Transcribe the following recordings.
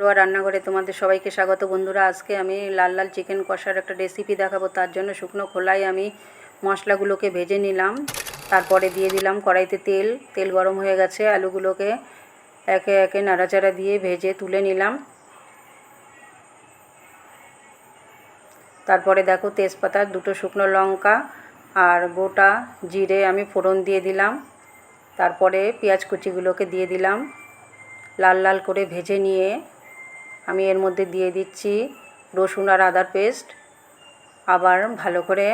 রোয়া রান্নাঘরে তোমাদের সবাইকে স্বাগত বন্ধুরা। আজকে আমি লাল লাল চিকেন কষার একটা রেসিপি দেখাবো। তার জন্য শুকনো খোলায় আমি মশলাগুলোকে ভেজে নিলাম। তারপরে দিয়ে দিলাম কড়াইতে তেল। তেল গরম হয়ে গেছে। আলুগুলোকে একে একে নাড়াচাড়া দিয়ে ভেজে তুলে নিলাম। তারপরে দেখো তেজপাতা, দুটো শুকনো লঙ্কা আর গোটা জিরে আমি ফোড়ন দিয়ে দিলাম। তারপরে পেঁয়াজ কুচিগুলোকে দিয়ে দিলাম। লাল লাল করে ভেজে নিয়ে আমি এর মধ্যে দিয়ে দিচ্ছি রসুন আর আদার পেস্ট। আবার ভালো করে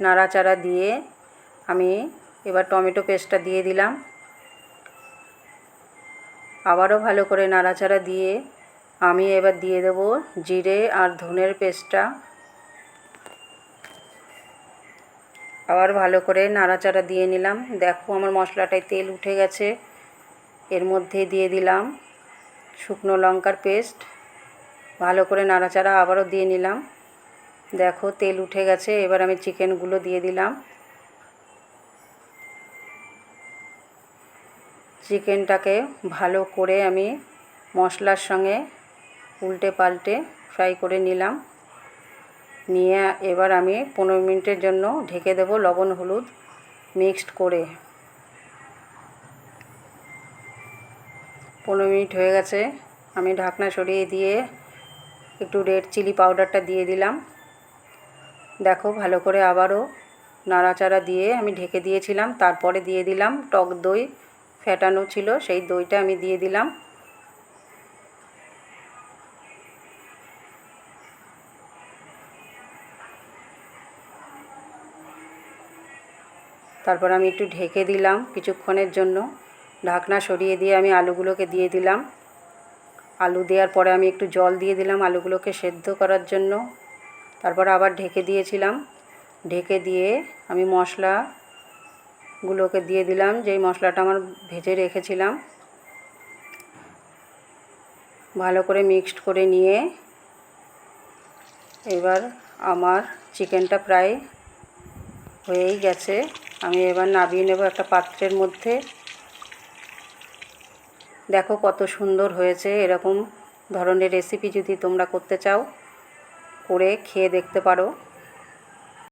নাড়াচাড়া দিয়ে আমি এবার টমেটো পেস্টটা দিয়ে দিলাম। আবারও ভালো করে নাড়াচাড়া দিয়ে আমি এবার দিয়ে দেব জিরে আর ধনের পেস্টটা। আবার ভালো করে নাড়াচাড়া দিয়ে নিলাম। দেখো আমার মশলাটায় তেল উঠে গেছে। এর মধ্যে দিয়ে দিলাম শুকনো লঙ্কার পেস্ট। ভালো করে নাড়াচাড়া আবারও দিয়ে নিলাম। দেখো তেল উঠে গেছে, এবার আমি চিকেনগুলো দিয়ে দিলাম। চিকেনটাকে ভালো করে আমি মশলার সঙ্গে উল্টে পাল্টে ফ্রাই করে নিলাম। নিয়ে এবার আমি পনেরো মিনিটের জন্য ঢেকে দেব লবণ, হলুদ মিক্সড করে। পনেরো মিনিট হয়ে গেছে, আমি ঢাকনা সরিয়ে দিয়ে একটু রেড চিলি পাউডারটা দিয়ে দিলাম। দেখো ভালো করে আবারও নাড়াচাড়া দিয়ে আমি ঢেকে দিয়েছিলাম। তারপরে দিয়ে দিলাম টক দই। ফ্যাটানো ছিল, সেই দইটা আমি দিয়ে দিলাম। তারপর আমি একটু ঢেকে দিলাম কিছুক্ষণের জন্য। ঢাকনা সরিয়ে দিয়ে আমি আলুগুলোকে দিয়ে দিলাম। আলু দেওয়ার পরে আমি একটু জল দিয়ে দিলাম আলুগুলোকে সেদ্ধ করার জন্য। তারপর আবার ঢেকে দিয়েছিলাম। ঢেকে দিয়ে আমি মশলাগুলোকে দিয়ে দিলাম, যেই মশলাটা আমার ভেজে রেখেছিলাম। ভালো করে মিক্সড করে নিয়ে এবার আমার চিকেনটা প্রায় হয়েই গেছে। আমি এবার নামিয়ে নেব একটা পাত্রের মধ্যে। দেখো কত সুন্দর হয়েছে, এরকম ধরনের রেসিপি যদি তোমরা করতে চাও, করে খেয়ে দেখতে পারো।